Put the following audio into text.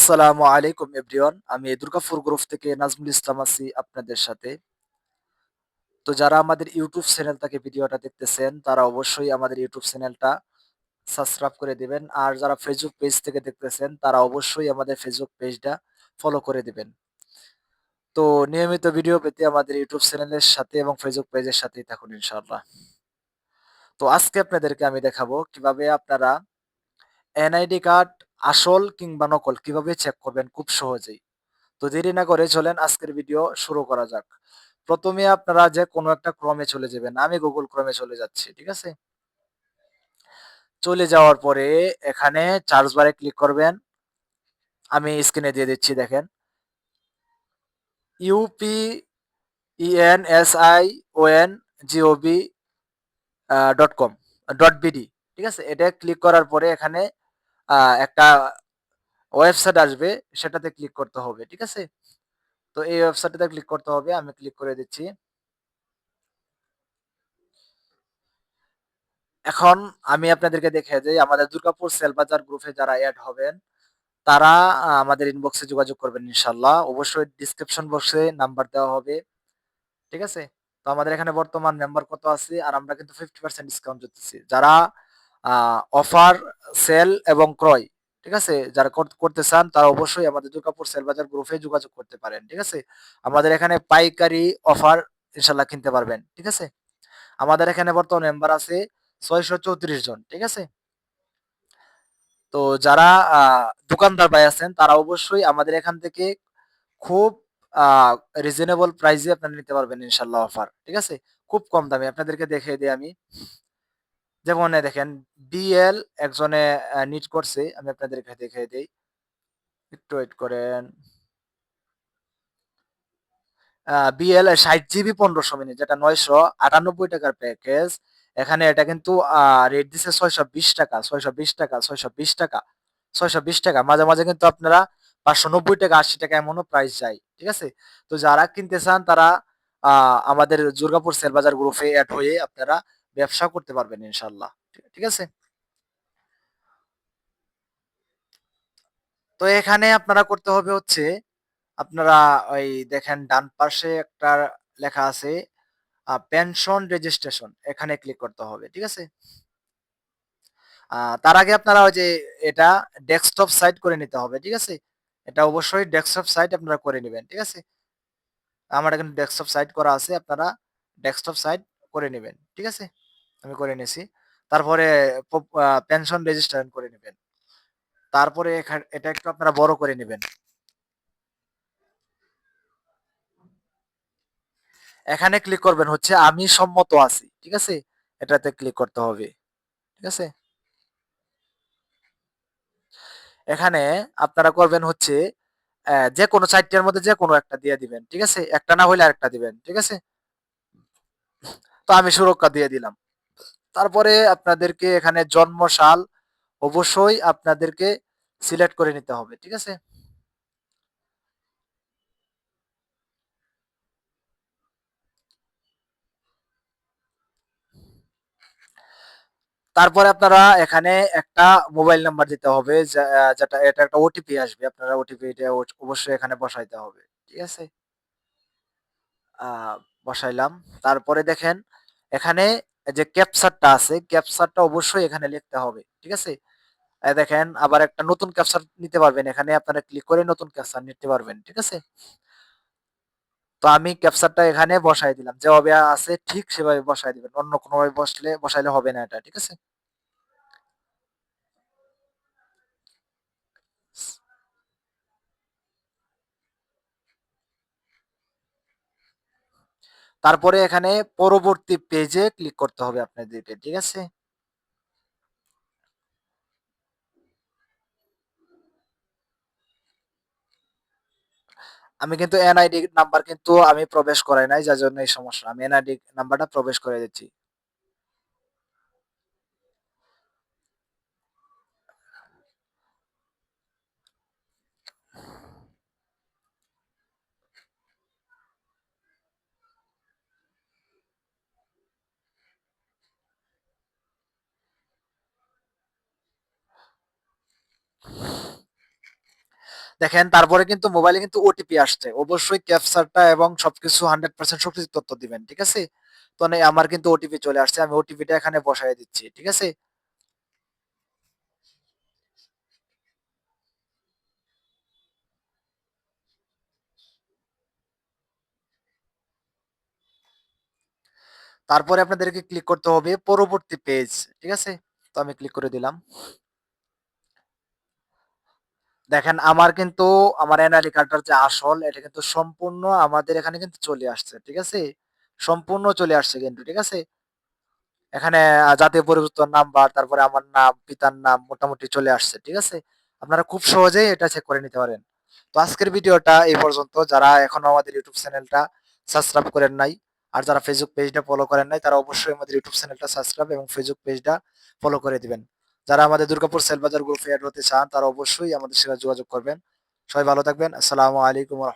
আসসালামু আলাইকুম, এভরিওয়ান। আমি দুর্গাপুর গ্রুপ থেকে নাজমুল ইসলাম আছি আপনাদের সাথে। তো যারা আমাদের ইউটিউব চ্যানেল থেকে ভিডিওটা দেখতেছেন, তারা অবশ্যই আমাদের ইউটিউব চ্যানেলটা সাবস্ক্রাইব করে দিবেন। আর যারা ফেসবুক পেজ থেকে দেখতেছেন, তারা অবশ্যই আমাদের ফেসবুক পেজটা ফলো করে দিবেন। তো নিয়মিত ভিডিও পেতে আমাদের ইউটিউব চ্যানেলের সাথে এবং ফেসবুক পেজের সাথেই থাকুন, ইনশাআল্লাহ। তো আজকে আপনাদেরকে আমি দেখাবো কীভাবে আপনারা এনআইডি কার্ড আসল কিংবা নকল কীভাবে চেক করবেন খুব সহজেই। তো দেরি না করে চলেন, আজকের ভিডিও শুরু করা যাক। প্রথমে আপনারা যে কোনো একটা ক্রমে চলে যাবেন। আমি গুগল ক্রমে চলে যাচ্ছি, ঠিক আছে? চলে যাওয়ার পরে এখানে চার্জ বারে ক্লিক করবেন। আমি স্ক্রিনে দিয়ে দিচ্ছি, দেখেন। UP EN S I O N GOB dot com dot BD ঠিক আছে? এটা ক্লিক করার পরে এখানে একটা ওয়েবসাইট আসবে, সেটাতে ক্লিক করতে হবে, ঠিক আছে? তো এই ওয়েবসাইটটাতে ক্লিক করতে হবে, আমি ক্লিক করে দিচ্ছি। এখন আমি আপনাদেরকে দেখে যে আমাদের দুর্গাপুর সেলবাজার গ্রুপে যারা অ্যাড হবেন, তারা আমাদের ইনবক্সে যোগাযোগ করবেন ইনশাল্লাহ অবশ্যই ডিসক্রিপশন বক্সে নাম্বার দেওয়া হবে, ঠিক আছে? তো আমাদের এখানে বর্তমান মেম্বার কত আছে, আর আমরা কিন্তু ফিফটি পার্সেন্ট ডিসকাউন্ট দিতেছি। যারা অফার, সেল এবং ক্রয়, ঠিক আছে? যারা করতে চান তারা অবশ্যই আমাদের দুর্গাপুর সেল বাজার গ্রুপে যোগাযোগ করতে পারেন, ঠিক আছে? আমাদের এখানে পাইকারি অফার ইনশাল্লাহ কিনতে পারবেন, ঠিক আছে? আমাদের এখানে বর্তমান মেম্বার আছে ছয়শো চৌত্রিশ জন, ঠিক আছে? তো যারা দোকানদার ভাই আছেন তারা অবশ্যই আমাদের এখান থেকে খুব রিজনেবল প্রাইসে আপনারা নিতে পারবেন ইনশাল্লাহ অফার, ঠিক আছে? খুব কম দামে, আপনাদেরকে দেখিয়ে দিই আমি। যেমন দেখেন বিএল একজনে নিট করছে, আমি আপনাদেরকে দেখিয়ে দিই। একটু ওয়েট করেন। বিএল ষাট জিবি পনেরোশো মিনিট, যেটা নয়শো আটানব্বই টাকার প্যাকেজ এখানে এটা কিন্তু রেট দিচ্ছে ছয়শো বিশ টাকা, ছয়শো বিশ টাকা, ছয়শো বিশ টাকা, ছয়শো বিশ টাকা। মাঝে মাঝে কিন্তু আপনারা পাঁচশো নব্বই টাকা, আশি টাকা এমনও প্রাইস যায়, ঠিক আছে? তো যারা কিনতে চান তারা আমাদের দুর্গাপুর সেলবাজার গ্রুপে অ্যাড হয়ে আপনারা ব্যবসা করতে পারবেন ইনশাল্লাহ ঠিক আছে? তো এখানে আপনারা করতে হবে হচ্ছে, আপনারা ওই দেখেন ডান পাশে একটা লেখা আছে পেনশন রেজিস্ট্রেশন এখানে ক্লিক করতে হবে, ঠিক আছে? তার আগে আপনারা ওই যে এটা ডেস্কটপ সাইট করে নিতে হবে, ঠিক আছে? এটা অবশ্যই ডেস্কটপ সাইট আপনারা করে নেবেন, ঠিক আছে? আমার এখানে ডেস্কটপ সাইট করা আছে, আপনারা ডেস্কটপ সাইট করে নেবেন, ঠিক আছে? আমি করে নিয়েছি তারপরে পেনশন রেজিস্ট্রেশন করে নেবেন। তারপরে এটা একটু আপনারা বড় করে নেবেন। এখানে ক্লিক করবেন হচ্ছে, আমি সম্মত আছি। ঠিক আছে? এটাতে ক্লিক করতে হবে। ঠিক আছে? এখানে আপনারা করবেন হচ্ছে যে কোনো চারটার মধ্যে যে কোনো একটা দিয়ে দিবেন। ঠিক আছে? একটা না হইলে আরেকটা দিবেন। ঠিক আছে? তো আমি সুরক্ষা দিয়ে দিলাম। তারপরে আপনাদেরকে এখানে জন্ম সাল অবশ্যই আপনাদেরকে সিলেক্ট করে নিতে হবে, ঠিক আছে? তারপরে আপনারা এখানে একটা মোবাইল নাম্বার দিতে হবে যেটা, এটা একটা ওটিপি আসবে, আপনারা ওটিপি এটা অবশ্যই এখানে বসাইতে হবে, ঠিক আছে? বসাইলাম। তারপরে দেখেন, এখানে যে ক্যাপচারটা আছে ক্যাপচারটা অবশ্যই এখানে লিখতে হবে, ঠিক আছে? দেখেন, আবার একটা নতুন ক্যাপচার নিতে পারবেন, এখানে আপনারা ক্লিক করে নতুন ক্যাপচার নিতে পারবেন, ঠিক আছে? তো আমি ক্যাপচারটা এখানে বসাই দিলাম, যেভাবে আছে ঠিক সেভাবে বসাই দিবেন, অন্য কোনোভাবে বসলে, বসাইলে হবে না এটা, ঠিক আছে? তারপরে এখানে পরবর্তী পেজে ক্লিক করতে হবে আপনাদেরকে, ঠিক আছে? আমি কিন্তু এনআইডি নাম্বার কিন্তু আমি প্রবেশ করাই নাই, যার জন্য এই সমস্যা। আমি এনআইডি নাম্বারটা প্রবেশ করে দিচ্ছি। দেখেন, তারপরে কিন্তু মোবাইলে কিন্তু ওটিপি আসছে। অবশ্যই ক্যাপচারটা এবং সবকিছু 100% সঠিক তথ্য দিবেন। ঠিক আছে? তো আমার কিন্তু ওটিপি চলে আসছে। আমি ওটিপিটা এখানে বসাই দিচ্ছি। ঠিক আছে? তারপরে আপনাদেরকে ক্লিক করতে হবে পরবর্তী পেজ। ঠিক আছে? তো আমি ক্লিক করে দিলাম। দেখেন আমার কিন্তু আমার এনআইডি কার্ডটার যে আসল এটা কিন্তু সম্পূর্ণ আমাদের এখানে কিন্তু চলে আসছে। ঠিক আছে? সম্পূর্ণ চলে আসছে কিন্তু। ঠিক আছে? এখানে জাতীয় পরিবর্তন নাম্বার, তারপরে আমার নাম, পিতার নাম মোটামুটি চলে আসছে। ঠিক আছে? আপনারা খুব সহজেই এটা চেক করে নিতে পারেন। তো আজকের ভিডিওটা এই পর্যন্ত। যারা এখনও আমাদের ইউটিউব চ্যানেলটা সাবস্ক্রাইব করেন নাই, আর যারা ফেসবুক পেজটা ফলো করেন নাই, তারা অবশ্যই আমাদের ইউটিউব চ্যানেলটা সাবস্ক্রাইব এবং ফেসবুক পেজটা ফলো করে দিবেন। যারা আমাদের দুর্গাপুর সেলবাজার গ্রুপে অ্যাড হতে চান, তারা অবশ্যই আমাদের সাথে যোগাযোগ করবেন। সবাই ভালো থাকবেন। আসসালামু আলাইকুম।